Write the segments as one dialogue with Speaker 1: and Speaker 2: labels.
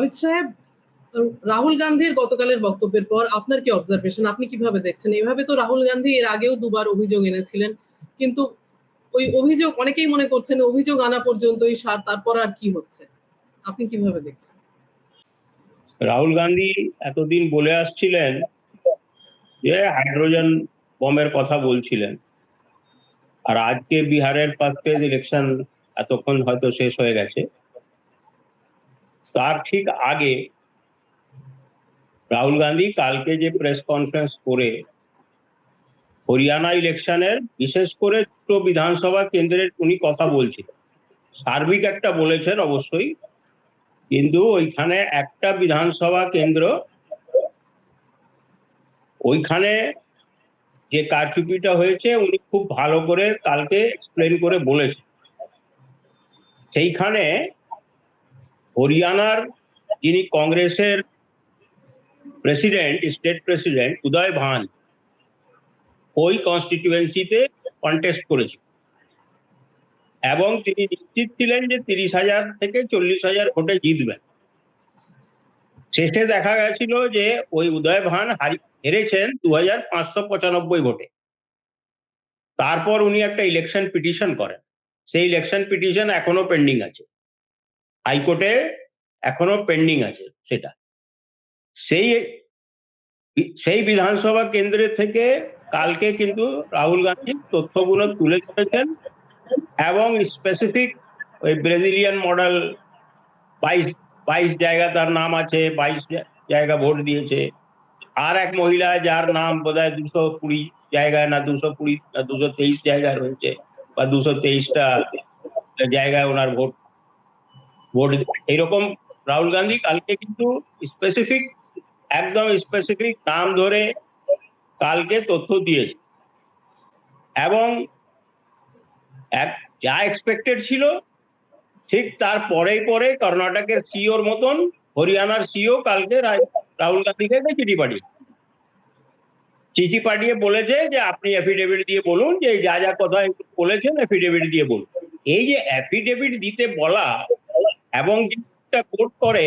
Speaker 1: অমিত সাহেব রাহুল গান্ধীর গতকালের বক্তব্যের পর আপনার কি অবজারভেশন আপনি কীভাবে দেখছেন? এইভাবে তো রাহুল গান্ধী এর আগেও দুবার অভিযোগ এনেছিলেন। কিন্তু ওই অভিযোগ, অনেকেই মনে করছেন অভিযোগ আনা পর্যন্তই সার, তারপর আর কি হচ্ছে? আপনি কীভাবে দেখছেন?
Speaker 2: রাহুল গান্ধী এতদিন বলে আসছিলেন যে হাইড্রোজেন বমের কথা বলছিলেন। আর আজকে বিহারের ফার্স্ট ফেজ ইলেকশন এতক্ষণ হয়তো শেষ হয়ে গেছে। তার ঠিক আগে রাহুল গান্ধী কালকে যে প্রেস কনফারেন্স করে, হরিয়ানা ইলেকশনের বিশেষ করে বিধানসভা কেন্দ্রের উনি কথা বলছিলেন। সার্বিক একটা বলেছেন অবশ্যই, কিন্তু ওইখানে একটা বিধানসভা কেন্দ্র, ওইখানে যে কারচুপিটা হয়েছে, উনি খুব ভালো করে কালকে এক্সপ্লেন করে বলেছেন। সেইখানে হরিয়ানার যিনি কংগ্রেসের প্রেসিডেন্ট, স্টেট প্রেসিডেন্ট উদয় ভান, ওই কনস্টিটিউয়েন্সিতে কন্টেস্ট করেছিল। এবং তিনি নিশ্চিত ছিলেন যে তিরিশ হাজার থেকে চল্লিশ হাজার ভোটে জিতবেন। শেষে দেখা গেছিল যে ওই উদয় ভান হারি, হেরেছেন দু হাজার পাঁচশো পঁচানব্বই ভোটে। তারপর উনি একটা ইলেকশন পিটিশন করেন। সেই ইলেকশন পিটিশন এখনও পেন্ডিং আছে। হাইকোর্টে এখনও পেন্ডিং আছে সেটা। সেই সেই বিধানসভা কেন্দ্রের থেকে কালকে কিন্তু রাহুল গান্ধী তথ্যগুলো তুলে ধরেছেন এবং স্পেসিফিক ওই ব্রাজিলিয়ান মডেল বাইশ বাইশ জায়গা তার নাম আছে, বাইশ জায়গা ভোট দিয়েছে। আর এক মহিলা যার নাম বোধ হয় দুশো কুড়ি জায়গায় না দুশো কুড়ি না দুশো তেইশ জায়গায় রয়েছে বা দুশো তেইশটা জায়গায় ওনার ভোট ভোট এইরকম রাহুল গান্ধী কালকে কিন্তু স্পেসিফিক একদম স্পেসিফিক নাম ধরে কালকে তথ্য দিয়েছে। এবং এক, যা এক্সপেক্টেড ছিল, ঠিক তার পরেই পরে কর্ণাটকের সিওর মতন, হরিয়ানার সিও কালকে রাহুল গান্ধীকে চিঠি পাঠিয়ে চিঠি পাঠিয়ে বলেছে যে, আপনি অ্যাফিডেভিট দিয়ে বলুন যে, যা যা কথা বলেছেন অ্যাফিডেভিট দিয়ে বলুন। এই যে অ্যাফিডেভিট দিতে বলা এবং যেটা কোট করে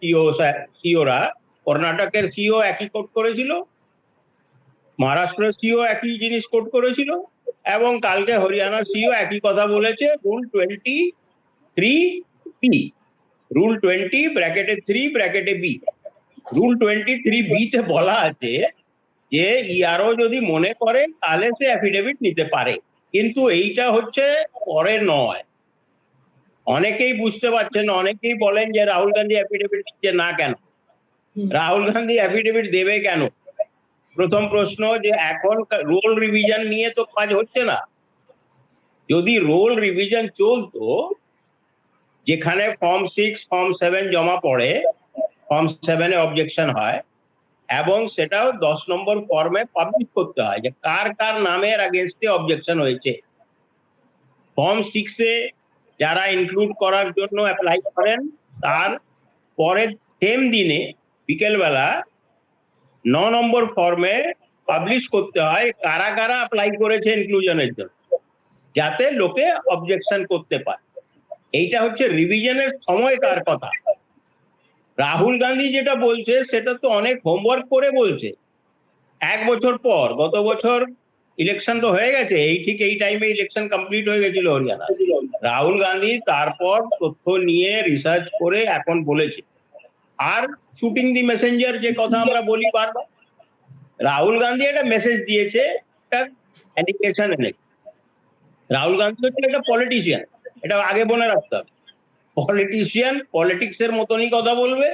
Speaker 2: সিও সিওরা, কর্ণাটকের সিও একই কোট করেছিল, মহারাষ্ট্রের সিও একই জিনিস কোট করেছিল, এবং কালকে হরিয়ানার সিও একই কথা বলেছে, rule twenty three B rule twenty ব্র্যাকেটে থ্রি, ব্র্যাকেটে বি। রুল টোয়েন্টি থ্রি বিতে বলা আছে যে, ইয়ারও যদি মনে করে, তাহলে সে অ্যাফিডেভিট নিতে পারে। কিন্তু এইটা হচ্ছে পরে নয়। অনেকেই বুঝতে পারছেন অনেকেই বলেন যে রাহুল গান্ধী অ্যাফিডেভিট দিচ্ছে না কেন? রাহুল গান্ধী অ্যাফিডেভিট দেবে কেন? প্রথম প্রশ্ন যে এখন রোল রিভিশন নিয়ে তো কাজ হচ্ছে না। যদি রোল রিভিশন চলতো যেখানে ফর্ম সিক্স ফর্ম সেভেন জমা পড়ে ফর্ম সেভেনে অবজেকশন হয় এবং সেটাও দশ নম্বর ফর্মে পাবলিশ করতে হয় যে কার কার নামের আগেনস্টে অবজেকশন হয়েছে। ফর্ম সিক্সে যারা ইনক্লুড করার জন্য অ্যাপ্লাই করেন, তার পরের সেম দিনে বিকেলবেলা ন নম্বর ফর্মে পাবলিশ করতে হয় কারা কারা অ্যাপ্লাই করেছে ইনক্লুশনের জন্য, যাতে লোকে অবজেকশন করতে পারে। এইটা হচ্ছে রিভিশনের সময়কার কথা। রাহুল গান্ধী যেটা বলছে, সেটা তো অনেক হোমওয়ার্ক করে বলছে। এক বছর পর, গত বছর ইলেকশন তো হয়ে গেছে এই ঠিক এই টাইমে ইলেকশন কমপ্লিট হয়ে গেছিল হরিয়ানা। রাহুল গান্ধী তারপর তথ্য নিয়ে রিসার্চ করে এখন বলেছে। আর শুটিং দি মেসেঞ্জার যে কথা আমরা বলি বারবার রাহুল গান্ধী একটা মেসেজ দিয়েছে একটা এনেছে। রাহুল গান্ধী হচ্ছে একটা পলিটিশিয়ান এটা আগে মনে রাখতে হবে। পলিটিশিয়ান পলিটিক্স এর মতনই কথা বলবে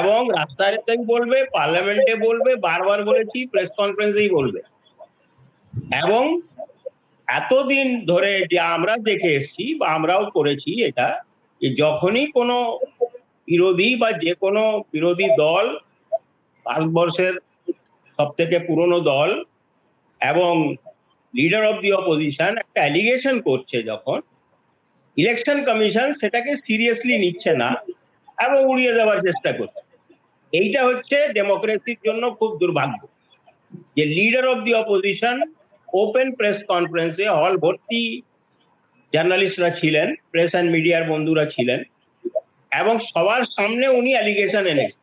Speaker 2: এবং রাস্তায় বলবে পার্লামেন্টে বলবে বারবার বলেছি প্রেস কনফারেন্সেই বলবে। এবং এতদিন ধরে যে আমরা দেখে এসছি বা আমরাও করেছি এটা, যে যখনই কোনো বিরোধী বা যে কোনো বিরোধী দল ভারতবর্ষের সব থেকে পুরনো দল এবং লিডার অফ দি অপোজিশন একটা অ্যালিগেশন করছে যখন ইলেকশন কমিশন সেটাকে সিরিয়াসলি নিচ্ছে না এবং উড়িয়ে দেওয়ার চেষ্টা করছে। এইটা হচ্ছে ডেমোক্রেসির জন্য খুব দুর্ভাগ্য যে leader of the opposition open press কনফারেন্সে হল ভর্তি জার্নালিস্টরা ছিলেন প্রেস অ্যান্ড মিডিয়ার বন্ধুরা ছিলেন এবং সবার সামনে উনি অ্যালিগেশন এনেছেন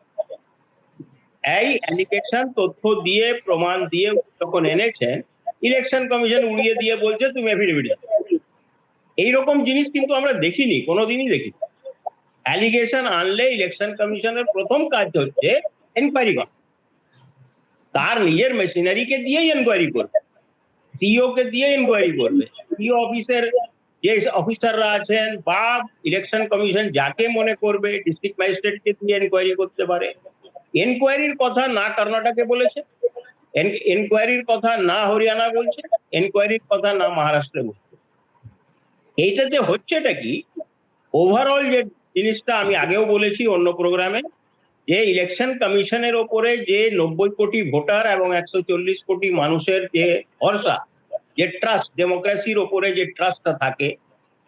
Speaker 2: এই অ্যালিগেশন তথ্য দিয়ে প্রমাণ দিয়ে যখন এনেছেন ইলেকশন কমিশন উড়িয়ে দিয়ে বলছে তুমি এফিডেভিট এইরকম জিনিস কিন্তু আমরা দেখিনি কোনোদিনই দেখিনি অ্যালিগেশন আনলে ইলেকশন কমিশনের প্রথম কাজ হচ্ছে এনকোয়ারি করা তার নিজের মেশিনারিকে দিয়েই এনকোয়ারি করবে সিও কে দিয়ে এনকোয়ারি করবে। সিও অফিসের যে অফিসাররা আছেন বা ইলেকশন কমিশন যাকে মনে করবে ডিস্ট্রিক্ট ম্যাজিস্ট্রেটকে দিয়ে এনকোয়ারি করতে পারে। এনকোয়ারির কথা না কর্ণাটকে বলেছে এনকোয়ারির কথা না হরিয়ানা বলছে এনকোয়ারির কথা না মহারাষ্ট্রে বলছে। এইটাতে হচ্ছেটা কি? ওভারঅল যে জিনিসটা আমি আগেও বলেছি অন্য প্রোগ্রামে যে ইলেকশন কমিশনের ওপরে যে নব্বই কোটি ভোটার এবং একশো চল্লিশ কোটি মানুষের যে ভরসা, যে ট্রাস্ট ডেমোক্রেসির ওপরে যে ট্রাস্টটা থাকে,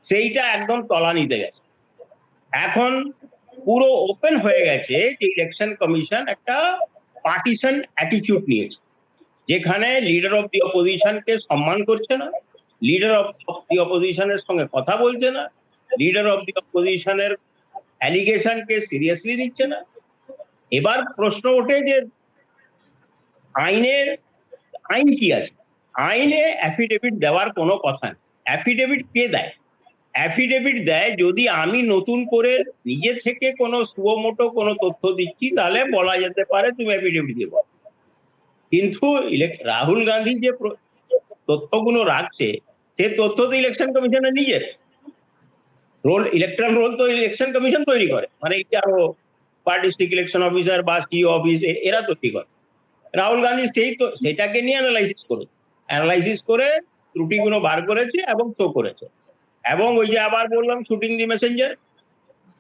Speaker 2: সেইটা একদম তলানিতে গেছে। এখন পুরো ওপেন হয়ে গেছে যে ইলেকশন কমিশন একটা পার্টিশন অ্যাটিটিউড নিয়েছে, যেখানে লিডার অফ দি অপোজিশনকে সম্মান করছে না লিডার অফ দি অপোজিশনের সঙ্গে কথা বলছে না লিডার অফ দি অপোজিশনের অ্যালিগেশনকে সিরিয়াসলি নিচ্ছে না এবার প্রশ্ন ওঠে যে আইনের, আইন কি আছে? আইনে অ্যাফিডেভিট দেওয়ার কোনো কথা নেই। অ্যাফিডেভিট কে দেয়? অ্যাফিডেভিট দেয়, যদি আমি নতুন করে নিজে থেকে কোনো সুমোটো কোনো তথ্য দিচ্ছি, তাহলে বলা যেতে পারে তুমি অ্যাফিডেভিট দেব কিন্তু ইলেক- রাহুল গান্ধী যে তথ্যগুলো রাখছে, সে তথ্য তো ইলেকশন কমিশনের নিজের। রোল ইলেকট্রাল রোল তো ইলেকশন কমিশন তৈরি করে। মানে যে আরও পার ডিস্ট্রিক্ট ইলেকশন অফিসার বা সিও অফিস এরা তৈরি করে? রাহুল গান্ধী সেই তো, সেটাকে নিয়ে অ্যানালাইসিস করে। অ্যানালাইসিস করে ত্রুটিগুলো বার করেছে এবং শো করেছে। এবং ওই যে আবার বললাম শুটিং দি মেসেঞ্জার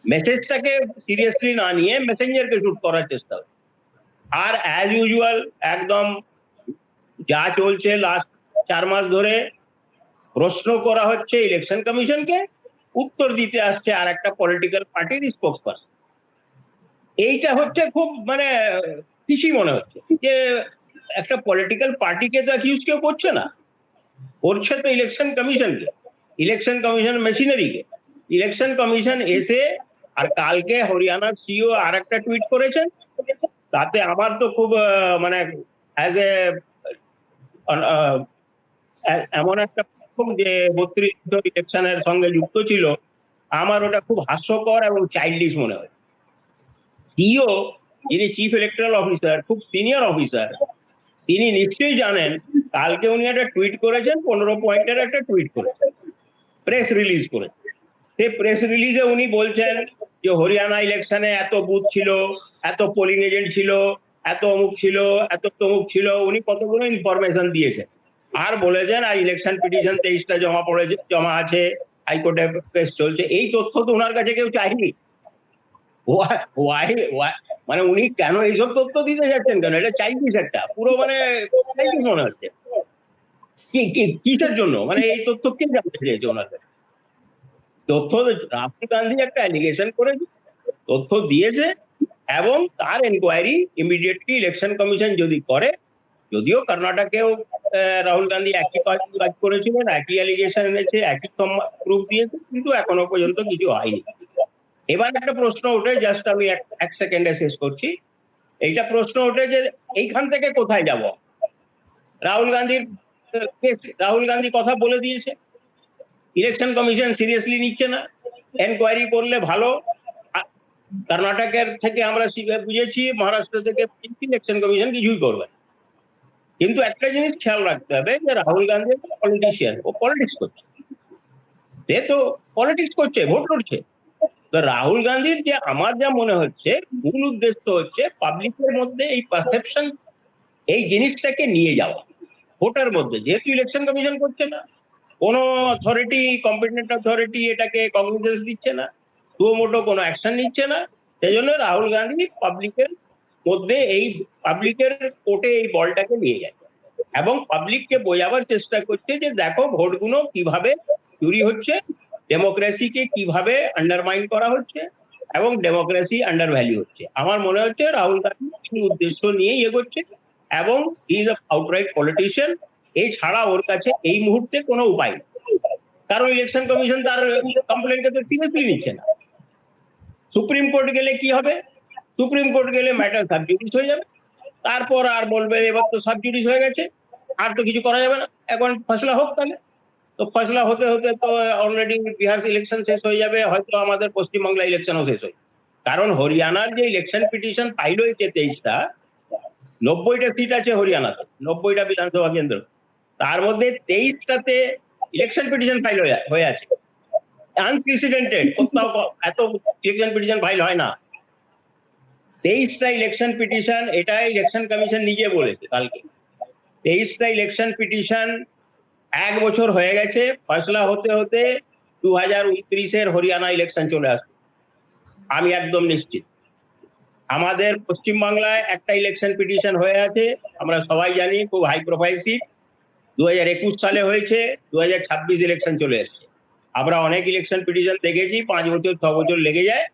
Speaker 2: মেসেজটাকে সিরিয়াসলি না নিয়ে মেসেঞ্জারকে শুট করার চেষ্টা আর অ্যাজ ইউজুয়াল একদম যা চলছে লাস্ট চার মাস ধরে প্রশ্ন করা হচ্ছে ইলেকশন কমিশনকে উত্তর দিতে আসছে আর একটা পলিটিক্যাল পার্টির স্পোক্স পার্সন এইটা হচ্ছে খুব মানে খুশি মনে হচ্ছে যে একটা পলিটিক্যাল পার্টিকে তো অ্যাকিউজ কেউ করছে না। করছে তো ইলেকশন কমিশনকে ইলেকশন কমিশন মেশিনারিকে ইলেকশন কমিশন এসে আর কালকে হরিয়ানার সিও আর একটা টুইট করেছেন। তাতে আমার তো খুব মানে অ্যাজ এ এমন একটা যে বত্রিশ ইলেকশনের সঙ্গে যুক্ত ছিল, আমার ওটা খুব হাস্যকর এবং চাইল্ডিশ মনে হয় সিও যিনি চিফ ইলেকট্রাল অফিসার খুব সিনিয়র অফিসার তিনি নিশ্চয়ই জানেন, কালকে উনি একটা টুইট করেছেন, পনেরো পয়েন্টের একটা টুইট করেছেন প্রেস রিলিজ করে সেই প্রেস রিলিজে উনি বলছেন যে হরিয়ানা ইলেকশনে এত বুথ ছিল, এত পোলিং এজেন্ট ছিল, এত অমুক ছিল, এত তমুক ছিল, উনি কতগুলো ইনফরমেশন দিয়েছেন। আর বলেছেন, আর ইলেকশন পিটিশন তেইশটা জমা পড়েছে, জমা আছে, হাইকোর্টে কেস চলছে। এই তথ্য তো ওনার কাছে কেউ চায়নি Why- why- মানে উনি কেন এইসব তথ্য দিতে যাচ্ছেন কেন? এটা চাইনিস একটা। পুরো মানে চাইনিস মনে হচ্ছে। কি কিসের জন্য? মানে এই তথ্য কে জানতে চেয়েছে কাছে? তথ্য রাহুল গান্ধী একটা অ্যালিগেশন করেছে, তথ্য দিয়েছে, এবং তার এনকোয়ারি ইমিডিয়েটলি ইলেকশন কমিশন যদি করে, যদিও কর্ণাটকেও রাহুল গান্ধী একই কাজ কাজ করেছিলেন, একই অ্যালিগেশন এনেছে, একই প্রুফ দিয়েছে, কিন্তু এখনও পর্যন্ত কিছু হয়নি। এবার একটা প্রশ্ন ওঠে জাস্ট আমি এক সেকেন্ডে শেষ করছি। এইটা প্রশ্ন ওঠে যে, এইখান থেকে কোথায় যাব? রাহুল গান্ধীর, রাহুল গান্ধী কথা বলে দিয়েছে। ইলেকশন কমিশন সিরিয়াসলি নিচ্ছে না। এনকোয়ারি করলে ভালো। কর্ণাটকের থেকে আমরা বুঝেছি, মহারাষ্ট্র থেকে ইলেকশন কমিশন কিছুই করবে কিন্তু একটা জিনিস খেয়াল রাখতে হবে যে, রাহুল গান্ধী পলিটিশিয়ান ও পলিটিক্স করছে। সে তো পলিটিক্স করছে ভোট লড়ছে। তো রাহুল গান্ধীর যে, আমার যা মনে হচ্ছে, মূল উদ্দেশ্য হচ্ছে পাবলিকের মধ্যে এই পারসেপশন এই জিনিসটাকে নিয়ে যাওয়া। ভোটার মধ্যে, যেহেতু ইলেকশন কমিশন করছে না, কোনো অথরিটি কম্পিটেন্ট অথরিটি এটাকে কগনিজেন্স দিচ্ছে না সুমোটো কোনো অ্যাকশন নিচ্ছে না, সেই জন্য রাহুল গান্ধী পাবলিকের মধ্যে এই পাবলিকের কোর্টে এই বলটাকে নিয়ে যায়। এবং পাবলিককে বোঝাবার চেষ্টা করছে যে, দেখো ভোটগুলো কীভাবে চুরি হচ্ছে ডেমোক্রেসিকে কীভাবে আন্ডারমাইন করা হচ্ছে এবং ডেমোক্রেসি আন্ডার ভ্যালু হচ্ছে। আমার মনে হচ্ছে রাহুল গান্ধী উদ্দেশ্য নিয়েই এগোচ্ছে এবং ইজ আউটরাইট পলিটিশিয়ান এছাড়া ওর কাছে এই মুহূর্তে কোনো উপায় নেই। কারণ ইলেকশন কমিশন তার কমপ্লেনকে তো সিরিয়াসলি নিচ্ছে না। সুপ্রিম কোর্ট গেলে কি হবে? সুপ্রিম কোর্ট গেলে ম্যাটার সাবজুডিস হয়ে যাবে। তারপর আর বলবে এবার তো সাবজুডিস হয়ে গেছে, আর তো কিছু করা যাবে না। এখন ফসলা হোক তাহলে। তো ফসলা হতে হতে তো অলরেডি বিহার ইলেকশন শেষ হয়ে যাবে, হয়তো আমাদের পশ্চিমবাংলা ইলেকশনও শেষ হয়ে কারণ হরিয়ানার যে ইলেকশন পিটিশন ফাইল হয়েছে তেইশটা, নব্বইটা সিট আছে হরিয়ানাতে, নব্বইটা বিধানসভা কেন্দ্র। তার মধ্যে তেইশটাতে ইলেকশন পিটিশন ফাইল হয়ে আছে। আনপ্রেসিডেন্টেড কোথাও এত ইলেকশন পিটিশন ফাইল হয় না। তেইশটা ইলেকশন পিটিশন এটা ইলেকশন কমিশন নিজে বলেছে কালকে। তেইশটা ইলেকশন পিটিশন এক বছর হয়ে গেছে, ফয়সলা হতে হতে দু হাজার উনত্রিশের হরিয়ানা ইলেকশন চলে আসবে। আমি একদম নিশ্চিত। আমাদের পশ্চিমবাংলায় একটা ইলেকশন পিটিশন হয়ে আছে, আমরা সবাই জানি, খুব হাই প্রোফাইল সিট দু হাজার একুশ সালে হয়েছে দু হাজার ছাব্বিশ ইলেকশন চলে এসছে। আমরা অনেক ইলেকশন পিটিশন দেখেছি, পাঁচ বছর, ছ বছর লেগে যায়।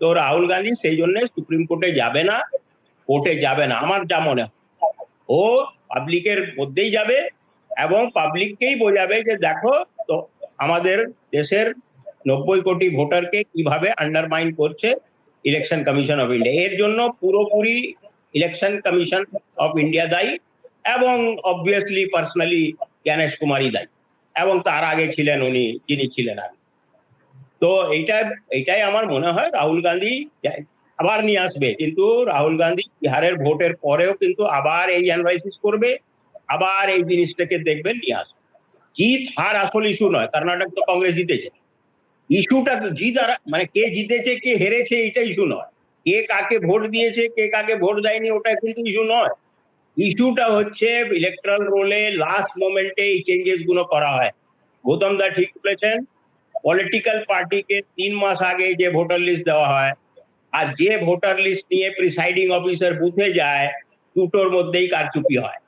Speaker 2: তো রাহুল গান্ধী সেই জন্য সুপ্রিম কোর্টে যাবে না, কোর্টে যাবে না, আমার যা মনে হয়। ও পাবলিকের মধ্যেই যাবে এবং পাবলিককেই বোঝাবে যে দেখো তো আমাদের দেশের নব্বই কোটি ভোটারকে কীভাবে আন্ডারমাইন করছে ইলেকশন কমিশন অফ ইন্ডিয়া এর জন্য পুরোপুরি ইলেকশন কমিশন অফ ইন্ডিয়া দায়ী এবং অবভিয়াসলি পার্সোনালি জ্ঞানেশ কুমারই দায়ী। এবং তার আগে ছিলেন উনি, যিনি ছিলেন আগে। তো এইটা, এইটাই আমার মনে হয় রাহুল গান্ধী আবার নিয়ে আসবে। কিন্তু রাহুল গান্ধী বিহারের ভোটের পরেও কিন্তু আবার এই অ্যানালাইসিস করবে। আবার এই জিনিসটাকে দেখবেন নিয়ে আসবে জিত হার আসল ইস্যু নয়, কর্ণাটক তো কংগ্রেস জিতেছে। ইস্যুটা জিত আর মানে কে জিতেছে, কে হেরেছে এটা ইস্যু নয়। কে কাকে ভোট দিয়েছে, কে কাকে ভোট দেয়নি, ওটা কিন্তু ইস্যু নয়। ইস্যুটা হচ্ছে ইলেকট্রাল রোলে লাস্ট মোমেন্টে এই চেঞ্জেসগুলো করা হয়। গৌতম দা ঠিক বলেছেন পলিটিক্যাল পার্টিকে তিন মাস আগে যে ভোটার লিস্ট দেওয়া হয়, আর যে ভোটার লিস্ট নিয়ে প্রিসাইডিং অফিসার বুথে যায়, দুটোর মধ্যেই কারচুপি হয়।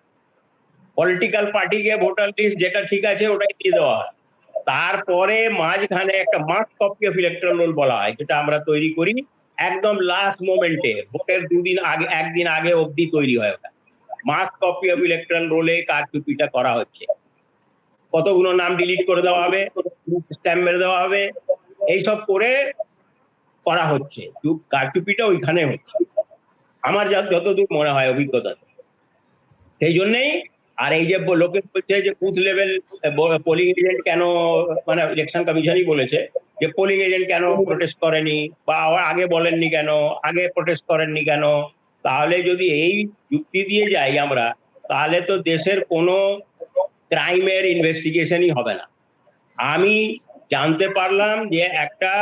Speaker 2: পলিটিক্যাল পার্টিকে ভোটার লিস্ট যেটা ঠিক আছে ওটাই দিয়ে দেওয়া হয়। তারপরে মাঝখানে একটা master copy of electoral roll বলা হয়, যেটা আমরা তৈরি করি একদম লাস্ট মোমেন্টে ভোটের দুদিন আগে, একদিন আগে অবধি তৈরি হয় ওটা। মাস্ট কপি অফ ইলেকট্রাল রোলে কারচুপিটা করা হচ্ছে। কতগুলো নাম ডিলিট করে দেওয়া হবে স্ট্যাম্প মেরে দেওয়া হবে, এইসব করে করা হচ্ছে। কারচুপিটা ওইখানে হচ্ছে। আমার যা- যতদূর মনে হয় অভিজ্ঞতা। সেই জন্যই আর এই যে লোকে বলছে যে বুথ লেভেল পোলিং এজেন্ট কেন মানে ইলেকশন কমিশনই বলেছে যে পোলিং এজেন্ট কেন প্রোটেস্ট করেনি বা আগে বলেননি কেন, আগে প্রোটেস্ট করেননি কেন? তাহলে যদি এই যুক্তি দিয়ে যাই আমরা, তাহলে তো দেশের কোনো ক্রাইমের ইনভেস্টিগেশনই হবে না। আমি জানতে পারলাম যে একটা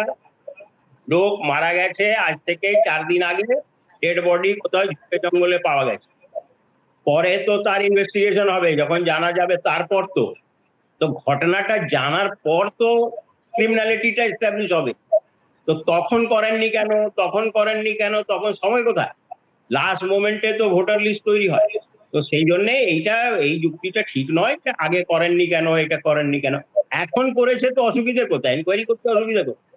Speaker 2: লোক মারা গেছে, আজ থেকে চার দিন আগে ডেড বডি কোথাও ঝুঁকে জঙ্গলে পাওয়া গেছে। পরে তো তার ইনভেস্টিগেশন হবে, যখন জানা যাবে তারপর তো। তো ঘটনাটা জানার পর তো ক্রিমিনালিটিটা এস্টাবলিশ হবে। তো তখন করেননি কেন? তখন করেননি কেন? তখন সময় কোথায়? লাস্ট মোমেন্টে তো ভোটার লিস্ট তৈরি হয়। তো সেই জন্য এইটা, এই যুক্তিটা ঠিক নয় যে আগে করেননি কেন, এটা করেননি কেন। এখন করেছে তো অসুবিধে কোথায়? এনকোয়ারি করতে অসুবিধা কোথায়?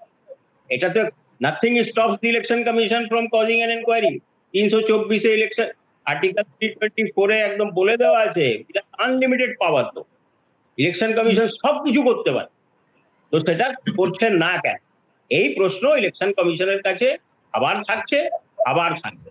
Speaker 2: এটা তো nothing stops the election commission from causing an enquiry তিনশো চব্বিশে ইলেকশন আর্টিকেল থ্রি টোয়েন্টি ফোরে একদম বলে দেওয়া আছে আনলিমিটেড পাওয়ার তো। ইলেকশন কমিশন সব কিছু করতে পারে। তো সেটা করছে না কেন? এই প্রশ্ন ইলেকশন কমিশনের কাছে আবার থাকছে, আবার থাকবে।